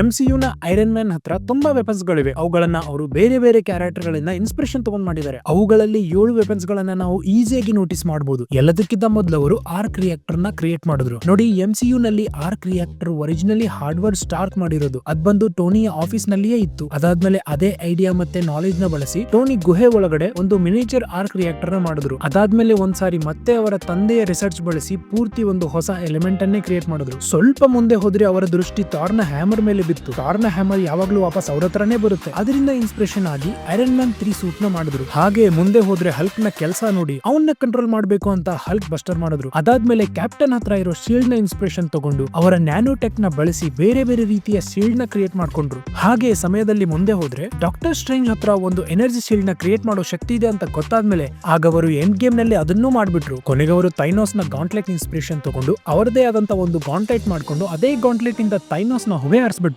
M ನ Iron Man ಹತ್ರ ತುಂಬಾ ವೆಪನ್ಸ್ ಗಳಿವೆ. ಅವುಗಳನ್ನ ಅವರು ಬೇರೆ ಬೇರೆ ಕ್ಯಾರೆಕ್ಟರ್ ಗಳಿಂದ ಇನ್ಸ್ಪಿರೇಷನ್ ತಗೊಂಡ್ ಮಾಡಿದ್ದಾರೆ. ಅವುಗಳಲ್ಲಿ ಏಳು ವೆಪನ್ಸ್ ಗಳನ್ನ ನಾವು ಈಸಿಯಾಗಿ ನೋಟಿಸ್ ಮಾಡಬಹುದು ಎಲ್ಲದಕ್ಕಿಂತ ಮೊದಲು ಅವರು ಆರ್ಕ್ ರಿಯಾಕ್ಟರ್ನ ಕ್ರಿಯೇಟ್ ಮಾಡಿದ್ರು. ನೋಡಿ ಎಂ ಸಿ ಯು ನಲ್ಲಿ arc reactor originally hardware Stark ಮಾಡಿರೋದು. ಅದ್ ಬಂದು ಟೋನಿಯ ಆಫೀಸ್ ನಲ್ಲಿಯೇ ಇತ್ತು. ಅದಾದ್ಮೇಲೆ ಅದೇ ಐಡಿಯಾ ಮತ್ತೆ ನಾಲೆಜ್ನ ಬಳಸಿ ಟೋನಿ ಗುಹೆ ಒಳಗಡೆ ಒಂದು ಮಿನಿಚರ್ ಆರ್ಕ್ ರಿಯಾಕ್ಟರ್ನ ಮಾಡಿದ್ರು. ಅದಾದ್ಮೇಲೆ ಒಂದ್ಸಾರಿ ಮತ್ತೆ ಅವರ ತಂದೆಯ ರಿಸರ್ಚ್ ಬಳಸಿ ಪೂರ್ತಿ ಒಂದು ಹೊಸ ಎಲಿಮೆಂಟ್ ಅನ್ನೇ ಕ್ರಿಯೇಟ್ ಮಾಡಿದ್ರು. ಸ್ವಲ್ಪ ಮುಂದೆ ಹೋದ್ರೆ ಅವರ ದೃಷ್ಟಿ ತಾರ್ನ ಹ್ಯಾಮರ್ ಮೇಲೆ ಬಿತ್ತು. ಕಾರ್ನ ಹ್ಯಾಮರ್ ಯಾವಾಗ್ಲೂ ವಾಪಸ್ ಅವ್ರ ಹತ್ರನೇ ಬರುತ್ತೆ. ಅದರಿಂದ ಇನ್ಸ್ಪಿರೇಷನ್ ಆಗಿ ಐರನ್ ಮ್ಯಾನ್ ತ್ರೀ ಸೂಟ್ನ ಮಾಡಿದ್ರು. ಹಾಗೆ ಮುಂದೆ ಹೋದ್ರೆ ಹಲ್ಕ್ನ ಕೆಲಸ ನೋಡಿ ಅವನ್ನ ಕಂಟ್ರೋಲ್ ಮಾಡಬೇಕು ಅಂತ ಹಲ್ಕ್ ಬಸ್ಟರ್ ಮಾಡಿದ್ರು. ಅದಾದ್ಮೇಲೆ ಕ್ಯಾಪ್ಟನ್ ಹತ್ರ ಇರೋ ಶೀಲ್ಡ್ನ ಇನ್ಸ್ಪಿರೇಷನ್ ತಗೊಂಡು ಅವರ ನ್ಯಾನೋ ಟೆಕ್ನ ಬಳಸಿ ಬೇರೆ ಬೇರೆ ರೀತಿಯ ಶೀಲ್ಡ್ನ ಕ್ರಿಯೇಟ್ ಮಾಡ್ಕೊಂಡ್ರು. ಹಾಗೆ ಸಮಯದಲ್ಲಿ ಮುಂದೆ ಹೋದ್ರೆ ಡಾಕ್ಟರ್ ಸ್ಟ್ರೇಂಜ್ ಹತ್ರ ಒಂದು ಎನರ್ಜಿ ಶೀಲ್ಡ್ನ ಕ್ರಿಯೇಟ್ ಮಾಡೋ ಶಕ್ತಿ ಇದೆ ಅಂತ ಗೊತ್ತಾದ್ಮೇಲೆ ಆಗ ಅವರು ಎಂಡ್ ಗೇಮ್ನಲ್ಲಿ ಅದನ್ನೂ ಮಾಡ್ಬಿಟ್ರು. ಕೊನೆಗೆ ಅವರು ತೈನೋಸ್ನ ಗಾಂಟ್ಲೆಟ್ ಇನ್ಸ್ಪಿರೇಷನ್ ತಗೊಂಡು ಅವರದೇ ಆದಂತ ಒಂದು ಗಾಂಟ್ಲೆಟ್ ಮಾಡ್ಕೊಂಡು ಅದೇ ಗಾಂಟ್ಲೆಟ್ ಇಂದ ತೈನೋಸ್ನ ಹೊಗೆ ಹಾರಿಸ್ಬಿಟ್ರು.